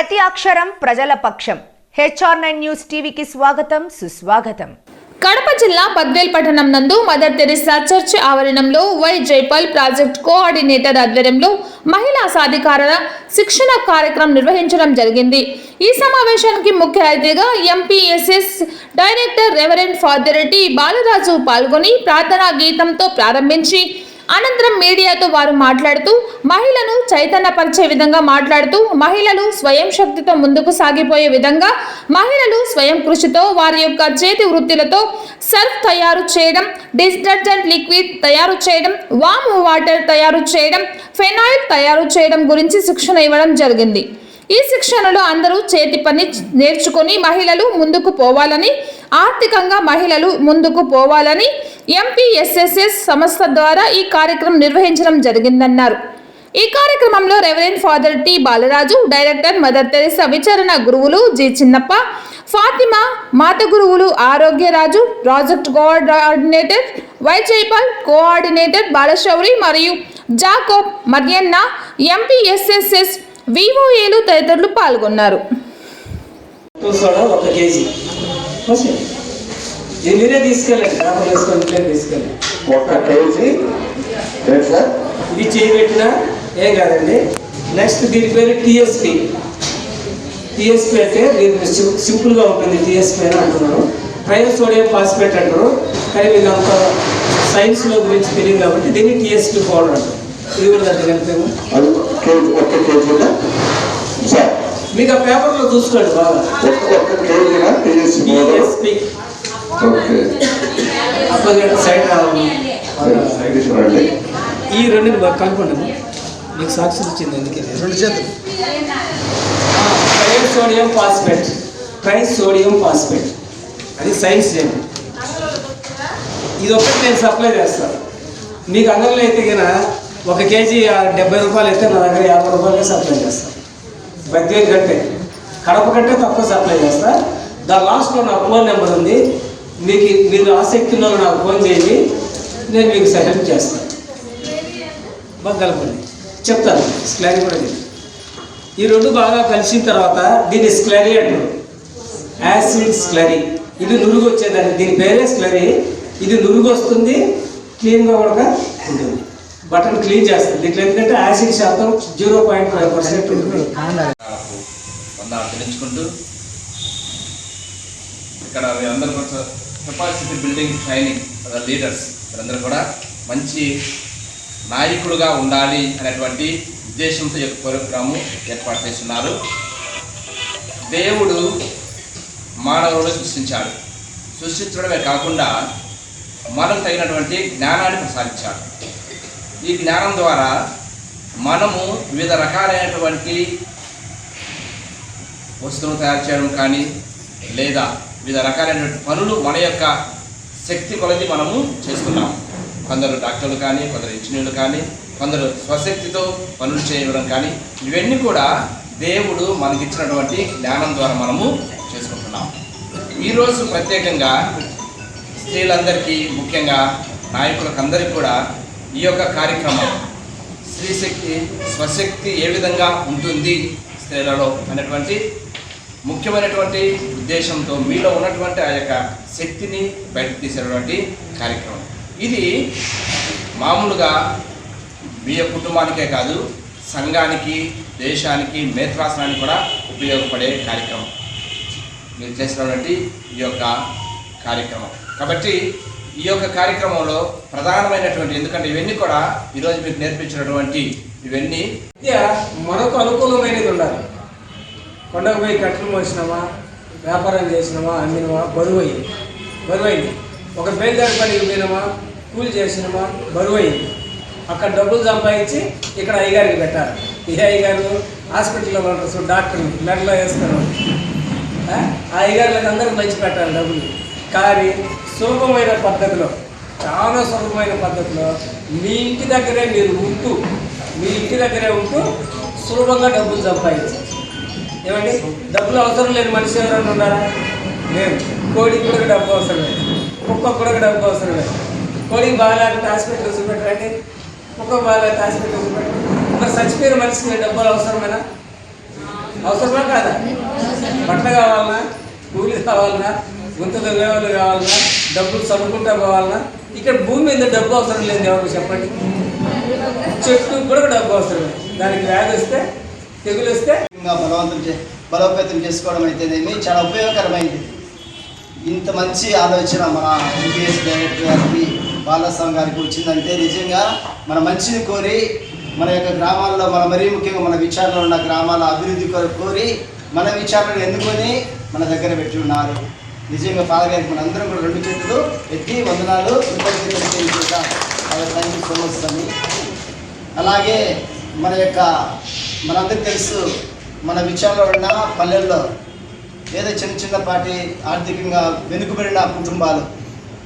ప్రతి అక్షరం ప్రజల పక్షం. హెచ్ఆర్ నైన్ న్యూస్ టీవీకి స్వాగతం సుస్వాగతం. కడప జిల్లా బద్వేల్ పట్టణం నందు మదర్ తెరిసా చర్చ్ ఆవరణంలో వై జైపాల్ ప్రాజెక్ట్ కోఆర్డినేటర్ ఆధ్వర్యంలో మహిళా సాధికారత శిక్షణ కార్యక్రమం నిర్వహించడం జరిగింది. ఈ సమావేశానికి ముఖ్య అతిథిగా M P S S director reverend father Reddy Balaraju పాల్గొని ప్రార్థనా గీతంతో ప్రారంభించి అనంతరం మీడియాతో వారు మాట్లాడుతూ మహిళను చైతన్యపరిచే విధంగా మాట్లాడుతూ మహిళలు స్వయం శక్తితో ముందుకు సాగిపోయే విధంగా మహిళలు స్వయం కృషితో వారి యొక్క చేతి వృత్తులతో సర్ఫ్ తయారు చేయడం డిటర్జెంట్ లిక్విడ్ తయారు చేయడం వామ్ వాటర్ తయారు చేయడం ఫెనాయిల్ తయారు చేయడం గురించి శిక్షణ ఇవ్వడం జరిగింది. ఈ శిక్షణలో అందరూ చేతి పని నేర్చుకొని మహిళలు ముందుకు పోవాలని ఆర్థికంగా మహిళలు ముందుకు పోవాలని ఎంపీఎస్ఎస్ఎస్ సంస్థ ద్వారా ఈ కార్యక్రమం నిర్వహించడం జరిగిందన్నారు. ఈ కార్యక్రమంలో reverend father T Balaraju director Mother Teresa విచారణ గురువులు జి. చిన్నప్ప ఫాతిమా మాత గురువులు Arogyaraju project coordinator Y Jaipal coordinator Balashowry మరియు జాకోబ్ మర్యన్న ఎంపీఎస్ఎస్ఎస్ విఓఏలు తదితరులు పాల్గొన్నారు. మీరే తీసుకెళ్ళండి? పేపర్ వేసుకొని మీరే తీసుకెళ్ళండి. ఒక కేజీ. సార్. ఇది చేయి పెట్టినా ఏం కాదండి. నెక్స్ట్ దీని పేరు టిఎస్పి టిఎస్పి అంటే దీనికి sim- సింపుల్గా ఉంటుంది టిఎస్పి అని అంటున్నారు. ట్రైసోడియం ఫాస్ఫేట్ అంటారు. కానీ మీకు అంత సైన్స్లో గురించి తెలియదు కాబట్టి దీన్ని టిఎస్పి పౌడర్ అంటారు. ఇది కూడా సార్. మీకు ఆ పేపర్లో చూసుకోండి బాగా. టిఎస్పి సైడ్ రావాలి. సైడ్ చూడండి ఈ రెండు అమ్మా. మీకు సాక్షి ఇచ్చింది అందుకే. రెండు చేతులు. Trisodium phosphate. Trisodium phosphate. అది సైన్స్ నేమ్ ఇది ఒకటి నేను సప్లై చేస్తాను మీకు అంగంలో అయితే కనుక ఒక కేజీ ఆ డెబ్బై రూపాయలు అయితే నా దగ్గర యాభై రూపాయలకే సప్లై చేస్తాను బద్వేలు కంటే కడప కంటే తక్కువ సప్లై చేస్తా. దాని లాస్ట్లో నా ఫోన్ నెంబర్ ఉంది. మీకు మీరు ఆసక్తి ఉన్న నాకు ఫోన్ చేయండి నేను మీకు హెల్ప్ చేస్తాను. బాగా కలపండి చెప్తాను స్క్లారీ కూడా చెప్తాను ఈ రెండు బాగా కలిసిన తర్వాత దీన్ని స్క్లరీ అంటారు. Acid slurry. ఇది నురుగు వచ్చేదాన్ని. దీని పేరే స్క్లరీ. ఇది నురుగు వస్తుంది క్లీన్గా కూడా ఉంటుంది. బటన్ క్లీన్ చేస్తుంది. దీంట్లో ఎందుకంటే యాసిడ్ శాతం జీరో పాయింట్ ఫైవ్ పర్సెంట్ ఉంటుంది. వందనాలు ఇక్కడ వీరందరూ కెపాసిటీ బిల్డింగ్ ట్రైనింగ్ లీడర్స్ వీరందరూ కూడా మంచి నాయకుడుగా ఉండాలి అనేటువంటి ఉద్దేశంతో ఈ యొక్క ప్రోగ్రాము ఏర్పాటు చేస్తున్నారు. దేవుడు మానవులను సృష్టించాడు. సృష్టించడమే కాకుండా మనం తగినటువంటి జ్ఞానాన్ని ప్రసాదించాడు ఈ జ్ఞానం ద్వారా మనము వివిధ రకాలైనటువంటి వస్తువులు తయారు చేయడం కానీ లేదా వివిధ రకాలైనటువంటి పనులు మన యొక్క శక్తి కొలది మనము చేస్తున్నాం కొందరు డాక్టర్లు కానీ కొందరు ఇంజనీర్లు కానీ కొందరు స్వశక్తితో పనులు చేయడం కానీ ఇవన్నీ కూడా దేవుడు మనకిచ్చినటువంటి జ్ఞానం ద్వారా మనము చేసుకుంటున్నాం. ఈరోజు ప్రత్యేకంగా స్త్రీలందరికీ ముఖ్యంగా నాయకులకు అందరికీ కూడా ఈ యొక్క కార్యక్రమం స్త్రీశక్తి స్వశక్తి ఏ విధంగా ఉంటుంది స్త్రీలలో అనేటువంటి ముఖ్యమైనటువంటి ఉద్దేశంతో మీలో ఉన్నటువంటి ఆ యొక్క శక్తిని బయటకు తీసేటువంటి కార్యక్రమం. ఇది మామూలుగా మీ కుటుంబానికే కాదు సంఘానికి దేశానికి మేత్రాసనానికి కూడా ఉపయోగపడే కార్యక్రమం. మీరు చేసినటువంటి ఈ యొక్క కార్యక్రమం. కాబట్టి ఈ యొక్క కార్యక్రమంలో ప్రధానమైనటువంటి ఎందుకంటే ఇవన్నీ కూడా ఈరోజు మీకు నేర్పించినటువంటి ఇవన్నీ విద్య అనుకూలమైనది ఉండాలి. కొండకు పోయి కట్టలు మోసినామా వ్యాపారం చేసినామా అమ్మినమా బరువు అయింది బరువు అయింది ఒక బేల్దారి పనికి పోయినామా కూలి చేసినామా బరువు అయింది అక్కడ డబ్బులు సంపాదించి ఇక్కడ అయ్యగారికి పెట్టాలి. ఈ అయ్యగారు? హాస్పిటల్లో ఉంటారు డాక్టర్లు. డాక్టర్ మెడలో వేస్తారు. ఆ? అయ్యగారులకు అందరికి మంచి పెట్టాలి డబ్బులు. కానీ సులభమైన పద్ధతిలో చాలా సులభమైన పద్ధతిలో మీ ఇంటి దగ్గరే మీరు ఉంటూ మీ ఇంటి దగ్గరే ఉంటూ సులభంగా డబ్బులు సంపాదించారు ఏమండి? డబ్బులు అవసరం లేని మనిషి ఎవరైనా ఉన్నారా? లేదు. కోడికి కూడా డబ్బు అవసరం లేదు. కుక్కకు కూడా డబ్బు అవసరం లేదు. కోడికి బాగాలంటే హాస్పిటల్ చూపెట్టండి కుక్క బాగాలంటే హాస్పిటల్ చూపెట్టండి ఒక చచ్చిపోయిన మనిషికి డబ్బులు అవసరమేనా? అవసరమా కాదా? బట్టలు కావాలన్నా కూలి కావాలన్నా గుంత వాళ్ళు కావాలన్నా డబ్బులు చదువుకుంటా పోవాలన్నా ఇక్కడ భూమి మీద డబ్బు అవసరం లేదు ఎవరు చెప్పండి? చెట్టు కూడా డబ్బు అవసరం దానికి వ్యాధి వస్తే తెగులు వస్తే బలవంతం చే బలోపేతం చేసుకోవడం అయితేనేమి చాలా ఉపయోగకరమైంది. ఇంత మంచి ఆలోచన మన ఎంపీఎస్ డైరెక్టర్ గారికి బాలస్వామి గారికి వచ్చిందంటే నిజంగా మన మంచిని కోరి మన యొక్క గ్రామాల్లో మన మరీ ముఖ్యంగా మన విచారణలో ఉన్న గ్రామాల అభివృద్ధి కొరకు కోరి మన విచారణను ఎన్నుకొని మన దగ్గర పెట్టి ఉన్నారు. నిజంగా ఫాదర్ గారికి మన అందరం కూడా రెండు చేతులు ఎత్తి వందనాలు కృతజ్ఞతలు తెలియజేద్దాం థ్యాంక్ యూ సో మచ్ అలాగే మన యొక్క మనందరికి తెలుసు మన విషయంలో ఉన్న పల్లెల్లో ఏదో చిన్న చిన్నపాటి ఆర్థికంగా వెనుకబడిన కుటుంబాలు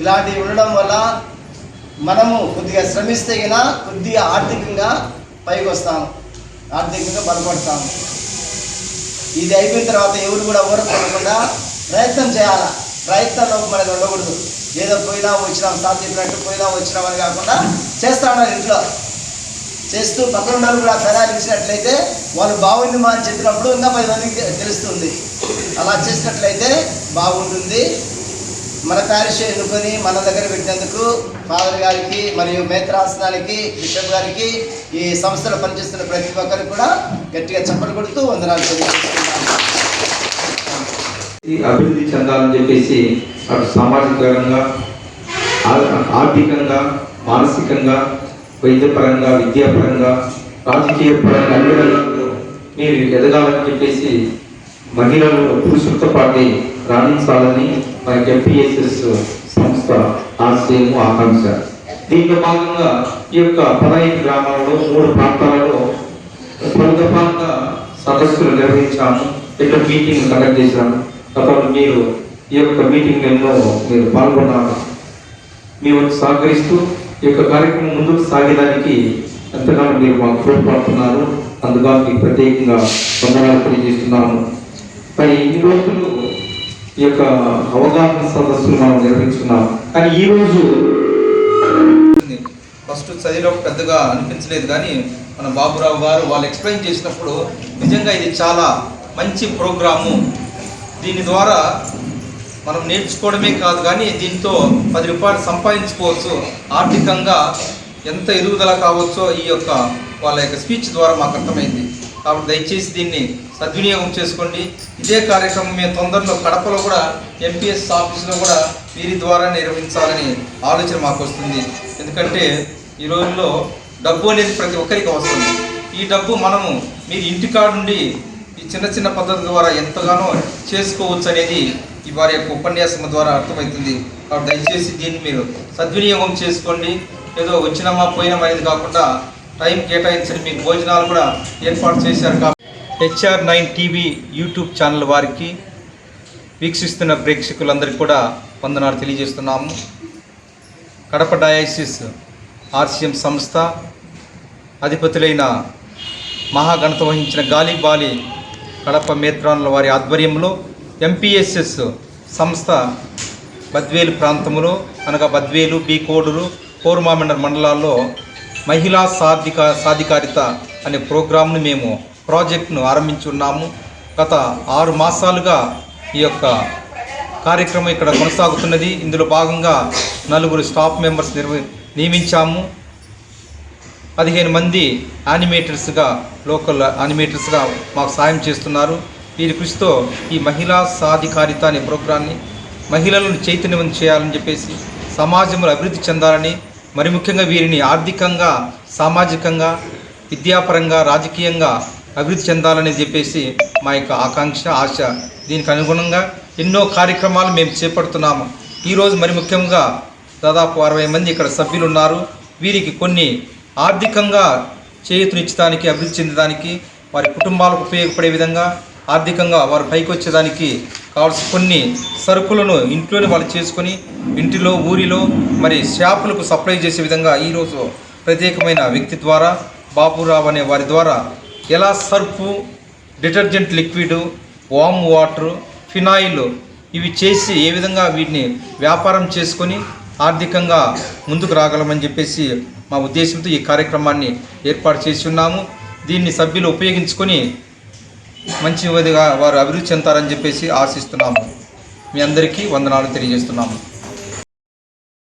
ఇలాంటివి ఉండడం వల్ల మనము కొద్దిగా శ్రమిస్తే గిన కొద్దిగా ఆర్థికంగా పైకి వస్తాము ఆర్థికంగా బలపడతాము ఇది అయిపోయిన తర్వాత ఎవరు కూడా ఊరకుండా ప్రయత్నం చేయాలా? ప్రయత్నంలో మనది ఉండకూడదు. ఏదో పోయినా వచ్చినాం సార్ చెప్పినట్టు పోయినా వచ్చినాం అని కాకుండా చేస్తా ఇంట్లో? చేస్తూ పక్కన ఉన్న వాళ్ళు కూడా సలహాలు ఇచ్చినట్లయితే వాళ్ళు బాగుంది మా అని చెప్పినప్పుడు ఇంకా పది మందికి తెలుస్తుంది. అలా చేసినట్లయితే బాగుంటుంది. మన ప్యారిష్ ఎన్నుకొని మన దగ్గర పెట్టినందుకు ఫాదర్ గారికి మరియు మేత్రాసనానికి బిషప్ గారికి ఈ సంస్థలో పనిచేస్తున్న ప్రతి ఒక్కరికి కూడా గట్టిగా చప్పట్లు కొడుతూ వందనాలు ఈ అభివృద్ధి చెందాలని చెప్పేసి అటు సామాజికంగా ఆ- ఆర్థికంగా మానసికంగా వైద్యపరంగా విద్యాపరంగా రాజకీయ పరంగా అన్ని రంగాల్లో మీరు ఎదగాలని చెప్పేసి మహిళలు పురుషులతో పాటు రాణించాలని మనకి ఎంపీఎస్ఎస్ సంస్థ ఆశయము ఆకాంక్ష. దీంట్లో భాగంగా ఈ యొక్క పదహైదు గ్రామాల్లో మూడు ప్రాంతాలలో ప్రముఖంగా సదస్సులు నిర్వహించాము. ఇట్లా మీటింగ్ కండక్ట్ చేశాము. తర్వాత మీరు ఈ యొక్క మీటింగ్ ఎన్నో మీరు పాల్గొన్నారు. మీ వంతు సహకరిస్తూ ఈ యొక్క కార్యక్రమం ముందుకు సాగడానికి ఎంతగానో మీరు మాకు తోడ్పడుతున్నారు. అందుకని మీకు ప్రత్యేకంగా వందనాలు తెలియజేస్తున్నాము మరి ఇన్ని రోజులు ఈ యొక్క అవగాహన సదస్సులు మనం నిర్వహించుకున్నాం. కానీ ఈ రోజు ఫస్ట్ చదివిలో పెద్దగా అనిపించలేదు. కానీ మన బాబురావు గారు వాళ్ళు ఎక్స్ప్లెయిన్ చేసినప్పుడు నిజంగా ఇది చాలా మంచి ప్రోగ్రాము. దీని ద్వారా మనం నేర్చుకోవడమే కాదు కానీ దీంతో పది రూపాయలు సంపాదించుకోవచ్చు. ఆర్థికంగా ఎంత ఎదుగుదల కావచ్చో ఈ యొక్క వాళ్ళ యొక్క స్పీచ్ ద్వారా మాకు అర్థమైంది. కాబట్టి దయచేసి దీన్ని సద్వినియోగం చేసుకోండి. ఇదే కార్యక్రమం మేము తొందరలో కడపలో కూడా ఎంపీఎస్ ఆఫీస్లో కూడా వీరి ద్వారా నిర్వహించాలని ఆలోచన మాకు వస్తుంది. ఎందుకంటే ఈ రోజుల్లో డబ్బు అనేది ప్రతి ఒక్కరికి అవసరం. ఈ డబ్బు మనము మీరు ఇంటికాడ నుండి ఈ చిన్న చిన్న పద్ధతుల ద్వారా ఎంతగానో చేసుకోవచ్చు అనేది ఈ వారి యొక్క ఉపన్యాసం ద్వారా అర్థమవుతుంది. కాబట్టి దయచేసి దీన్ని మీరు సద్వినియోగం చేసుకోండి. ఏదో వచ్చినామా పోయినామా అనేది కాకుండా టైం కేటాయించండి మీకు భోజనాలు కూడా ఏర్పాటు చేశారు కాబట్టి HR nine TV YouTube channel వారికి వీక్షిస్తున్న ప్రేక్షకులందరికీ కూడా వందనాలు తెలియజేస్తున్నాము. కడప డయాసిస్ ఆర్సిఎం సంస్థ అధిపతులైన మహాగణత వహించిన గాలిబాలి కడప మేత్రానుల వారి ఆధ్వర్యంలో ఎంపీఎస్ఎస్ సంస్థ బద్వేలు ప్రాంతములో అనగా బద్వేలు బీకోడూరు కోరుమామిండర్ మండలాల్లో మహిళా సాధిక సాధికారిత అనే ప్రోగ్రాంను మేము ప్రాజెక్టును ఆరంభించి ఉన్నాము. గత ఆరు మాసాలుగా ఈ యొక్క కార్యక్రమం ఇక్కడ కొనసాగుతున్నది. ఇందులో భాగంగా నలుగురు స్టాఫ్ మెంబర్స్ నిర్వ నియమించాము. పదిహేను మంది యానిమేటర్స్గా లోకల్ యానిమేటర్స్గా మాకు సాయం చేస్తున్నారు. వీరి కృషితో ఈ మహిళా సాధికారిత అనే ప్రోగ్రాన్ని మహిళలను చైతన్యవంతం చేయాలని చెప్పేసి సమాజంలో అభివృద్ధి చెందాలని మరి ముఖ్యంగా వీరిని ఆర్థికంగా సామాజికంగా విద్యాపరంగా రాజకీయంగా అభివృద్ధి చెందాలని చెప్పేసి మా యొక్క ఆకాంక్ష ఆశ దీనికి అనుగుణంగా ఎన్నో కార్యక్రమాలు మేము చేపడుతున్నాము. ఈరోజు మరి ముఖ్యంగా దాదాపు అరవై మంది ఇక్కడ సభ్యులు ఉన్నారు వీరికి కొన్ని ఆర్థికంగా చేయూతనిచ్చడానికి అభివృద్ధి చెందడానికి వారి కుటుంబాలకు ఉపయోగపడే విధంగా ఆర్థికంగా వారు పైకి వచ్చేదానికి కావాల్సిన కొన్ని సరుకులను ఇంట్లోనే వాళ్ళు చేసుకొని ఇంటిలో ఊరిలో మరి షాపులకు సప్లై చేసే విధంగా ఈరోజు ప్రత్యేకమైన వ్యక్తి ద్వారా బాపురావు అనే వారి ద్వారా ఎలా సర్ఫు డిటర్జెంట్ లిక్విడ్ వామ్ వాటర్ ఫినాయిల్ ఇవి చేసి ఏ విధంగా వీటిని వ్యాపారం చేసుకొని ఆర్థికంగా ముందుకు రాగలమని చెప్పేసి మా ఉద్దేశంతో ఈ కార్యక్రమాన్ని ఏర్పాటు చేసి ఉన్నాము. దీన్ని సభ్యులు ఉపయోగించుకొని మంచి విధిగా వారు అభివృద్ధి చెందుతారని చెప్పేసి ఆశిస్తున్నాము. మీ అందరికీ వందనాలు తెలియజేస్తున్నాము.